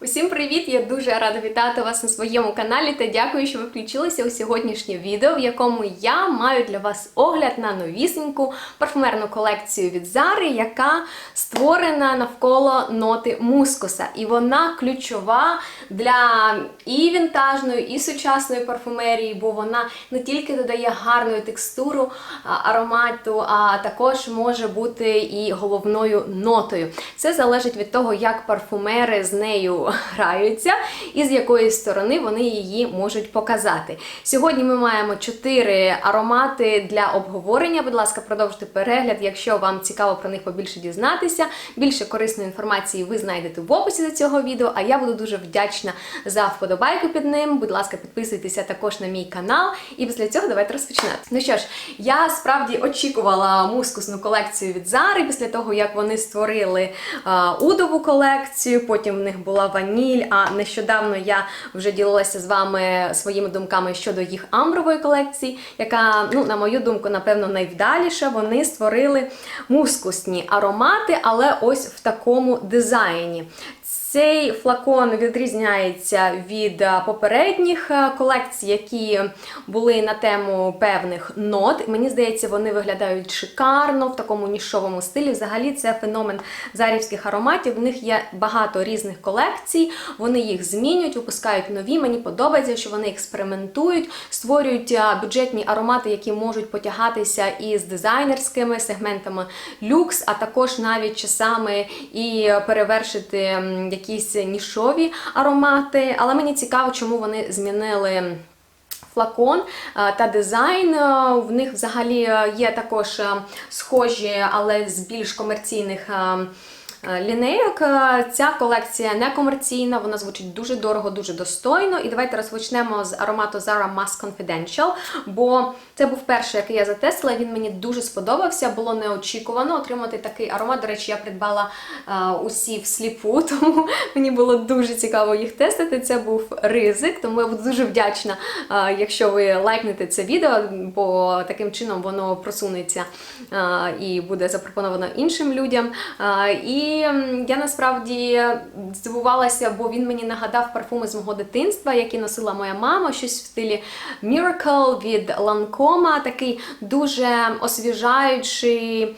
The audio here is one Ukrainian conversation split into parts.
Усім привіт! Я дуже рада вітати вас на своєму каналі та дякую, що ви включилися у сьогоднішнє відео, в якому я маю для вас огляд на новісеньку парфумерну колекцію від Зари, яка створена навколо ноти мускуса. І вона ключова для і вінтажної, і сучасної парфумерії, бо вона не тільки додає гарну текстуру аромату, а також може бути і головною нотою. Це залежить від того, як парфумери з нею граються і з якої сторони вони її можуть показати. Сьогодні ми маємо чотири аромати для обговорення. Будь ласка, продовжуйте перегляд, якщо вам цікаво про них побільше дізнатися. Більше корисної інформації ви знайдете в описі до цього відео, а я буду дуже вдячна за вподобайку під ним. Будь ласка, підписуйтеся також на мій канал. І після цього давайте розпочинати. Ну що ж, я справді очікувала мускусну колекцію від Зари після того, як вони створили а, удову колекцію. Потім в них була ваніль. А нещодавно я вже ділилася з вами своїми думками щодо їх амбрової колекції, яка, ну, на мою думку, напевно, найвдаліша. Вони створили мускусні аромати, але ось в такому дизайні. Цей флакон відрізняється від е, попередніх е, колекцій, які були на тему певних нот. Мені здається, вони виглядають шикарно в такому нішовому стилі. Взагалі, це феномен зарівських ароматів. В них є багато різних колекцій, вони їх змінюють, випускають нові. Мені подобається, що вони експериментують, створюють е, бюджетні аромати, які можуть потягатися із дизайнерськими сегментами люкс, а також навіть часами і перевершити якісь нішові аромати. Але мені цікаво, чому вони змінили. Флакон е, та дизайн е, в них взагалі е, є також схожі, але з більш комерційних лінейок. Е, Ця колекція не комерційна, вона звучить дуже дорого, дуже достойно. І давайте розпочнемо з аромату Zara Mask Confidential, бо це був перший, який я затестила. Він мені дуже сподобався. Було неочікувано отримати такий аромат. До речі, я придбала е, усі всліпу, тому мені було дуже цікаво їх тестити. Це був ризик, тому я буду дуже вдячна, е, якщо ви лайкнете це відео, бо таким чином воно просунеться е, і буде запропоновано іншим людям. Е, І я насправді здивувалася, бо він мені нагадав парфуми з мого дитинства, які носила моя мама, щось в стилі Miracle від Lancome, такий дуже освіжаючий,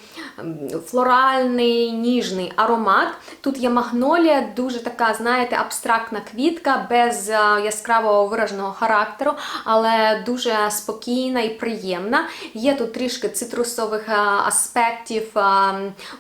флоральний, ніжний аромат. Тут є магнолія, дуже така, знаєте, абстрактна квітка, без е, яскравого вираженого характеру, але дуже спокійна і приємна. Є тут трішки цитрусових е, аспектів. е,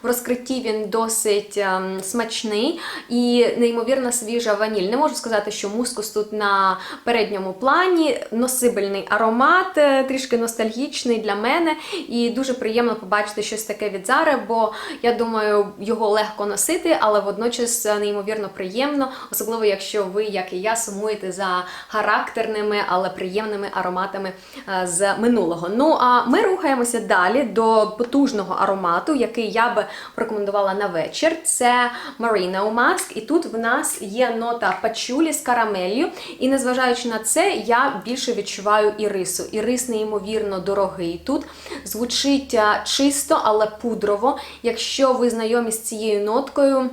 В розкритті він досить смачний і неймовірно свіжа ваніль. Не можу сказати, що мускус тут на передньому плані. Носибельний аромат, трішки ностальгічний для мене. І дуже приємно побачити щось таке від Зари, бо я думаю, його легко носити, але водночас е, неймовірно приємно, особливо якщо ви, як і я, сумуєте за характерними, але приємними ароматами е, з минулого. Ну а ми рухаємося далі до потужного аромату, який я би порекомендувала на вечір. Це Marino Mask. І тут в нас є нота пачулі з карамелью. І незважаючи на це, я більше відчуваю ірису. Ірис неймовірно дорогий. Тут звучить чисто, але пудрово. Якщо ви знайомі з цією ноткою.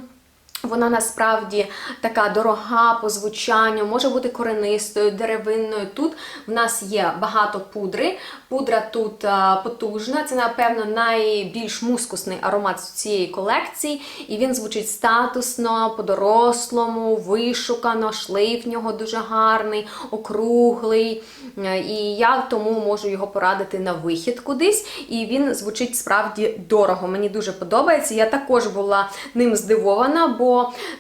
Вона насправді така дорога по звучанню, може бути коренистою, деревинною. Тут в нас є багато пудри. Пудра тут потужна. Це, напевно, найбільш мускусний аромат з цієї колекції. І він звучить статусно, по-дорослому, вишукано, шлейф в нього дуже гарний, округлий. Е, І я тому можу його порадити на вихід кудись. І він звучить справді дорого. Мені дуже подобається. Я також була ним здивована, бо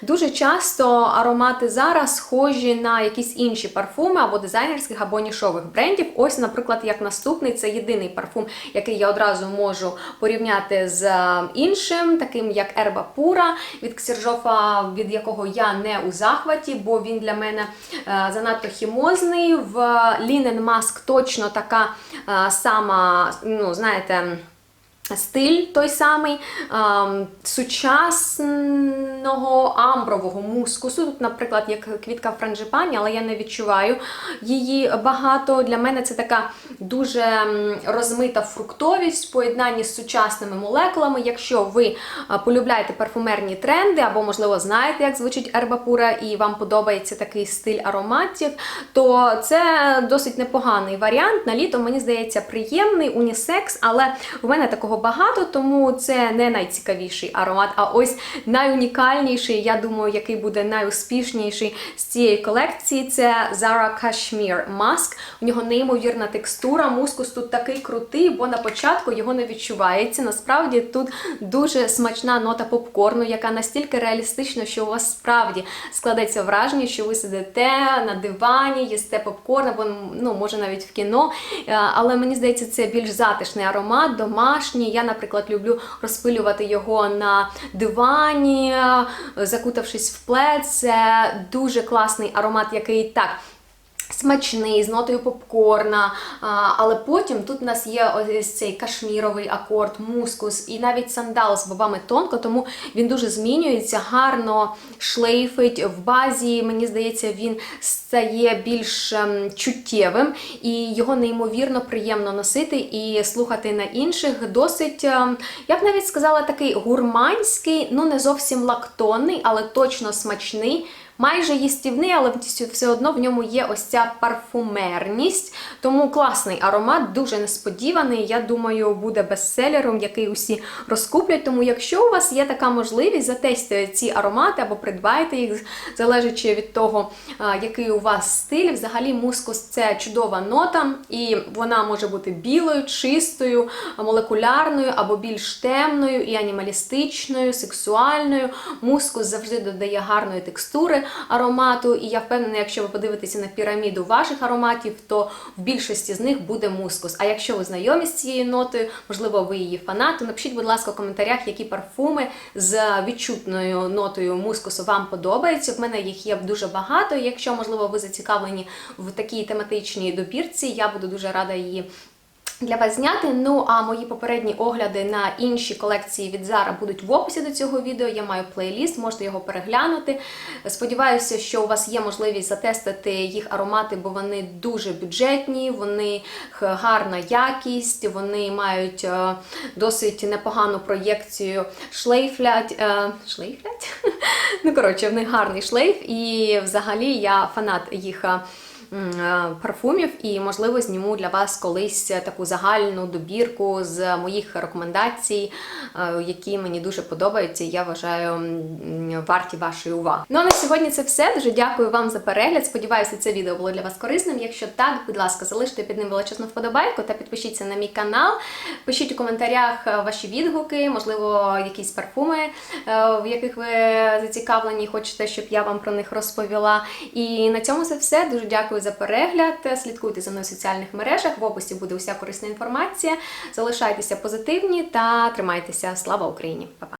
дуже часто аромати зараз схожі на якісь інші парфуми або дизайнерських, або нішових брендів. Ось, наприклад, як наступний, це єдиний парфум, який я одразу можу порівняти з е, іншим, таким як Ерба Пура від Ксержофа, від якого я не у захваті, бо він для мене е, занадто хімозний. В Linen Mask точно така е, сама, ну, знаєте. Стиль той самий, ем, сучасно амбрового мускусу. Тут, наприклад, як квітка франжипані, але я не відчуваю її багато. Для мене це така дуже розмита фруктовість в поєднанні з сучасними молекулами. Якщо ви полюбляєте парфумерні тренди, або, можливо, знаєте, як звучить ербапура, і вам подобається такий стиль ароматів, то це досить непоганий варіант. На літо, мені здається, приємний, унісекс, але в мене такого багато, тому це не найцікавіший аромат, а ось найунікальніший, я думаю, який буде найуспішніший з цієї колекції, це Zara Cashmere Mask. У нього неймовірна текстура. Мускус тут такий крутий, бо на початку його не відчувається. Насправді тут дуже смачна нота попкорну, яка настільки реалістична, що у вас справді складеться враження, що ви сидите на дивані, їсте попкорн, або ну, може навіть в кіно. Е, Але мені здається, це більш затишний аромат, домашній. Я, наприклад, люблю розпилювати його на дивані, закутавшись в плед. Це дуже класний аромат, який так. Смачний, з нотою попкорна, але потім тут у нас є ось цей кашміровий акорд, мускус і навіть сандал з бобами тонко, тому він дуже змінюється, гарно шлейфить. В базі, мені здається, він стає більш ем, чуттєвим і його неймовірно приємно носити і слухати на інших. Досить, ем, я б навіть сказала, такий гурманський, ну не зовсім лактонний, але точно смачний. Майже їстівний, але все одно в ньому є ось ця парфумерність. Тому класний аромат, дуже несподіваний. Я думаю, буде бестселером, який усі розкуплять. Тому, якщо у вас є така можливість, затестити ці аромати або придбайте їх, залежачи від того, який у вас стиль. Взагалі, мускус це чудова нота, і вона може бути білою, чистою, молекулярною або більш темною і анімалістичною, сексуальною. Мускус завжди додає гарної текстури аромату, і я впевнена, якщо ви подивитеся на піраміду ваших ароматів, то в більшості з них буде мускус. А якщо ви знайомі з цією нотою, можливо, ви її фанат, то напишіть, будь ласка, в коментарях, які парфуми з відчутною нотою мускусу вам подобаються. В мене їх є дуже багато. Якщо, можливо, ви зацікавлені в такій тематичній добірці, я буду дуже рада її для вас зняти. Ну а мої попередні огляди на інші колекції від Zara будуть в описі до цього відео. Я маю плейліст, можете його переглянути. Сподіваюся, що у вас є можливість затестити їх аромати, бо вони дуже бюджетні, вони гарна якість, вони мають е, досить непогану проєкцію шлейфлять. е, Шлейфлять? Ну, коротше, в них гарний шлейф, і взагалі я фанат їх. Е, парфумів, і можливо зніму для вас колись таку загальну добірку з моїх рекомендацій, е, які мені дуже подобаються. Я вважаю варті вашої уваги. Ну а на сьогодні це все. Дуже дякую вам за перегляд. Сподіваюся, це відео було для вас корисним. Якщо так, будь ласка, залиште під ним величезну вподобайку та підпишіться на мій канал. Пишіть у коментарях е, ваші відгуки, можливо, якісь парфуми, в яких ви зацікавлені, хочете, щоб я вам про них розповіла. І на цьому це все. Дуже дякую за перегляд. Слідкуйте за мною в соціальних мережах. В описі буде уся корисна інформація. Залишайтеся позитивні та тримайтеся. Слава Україні! Па-па!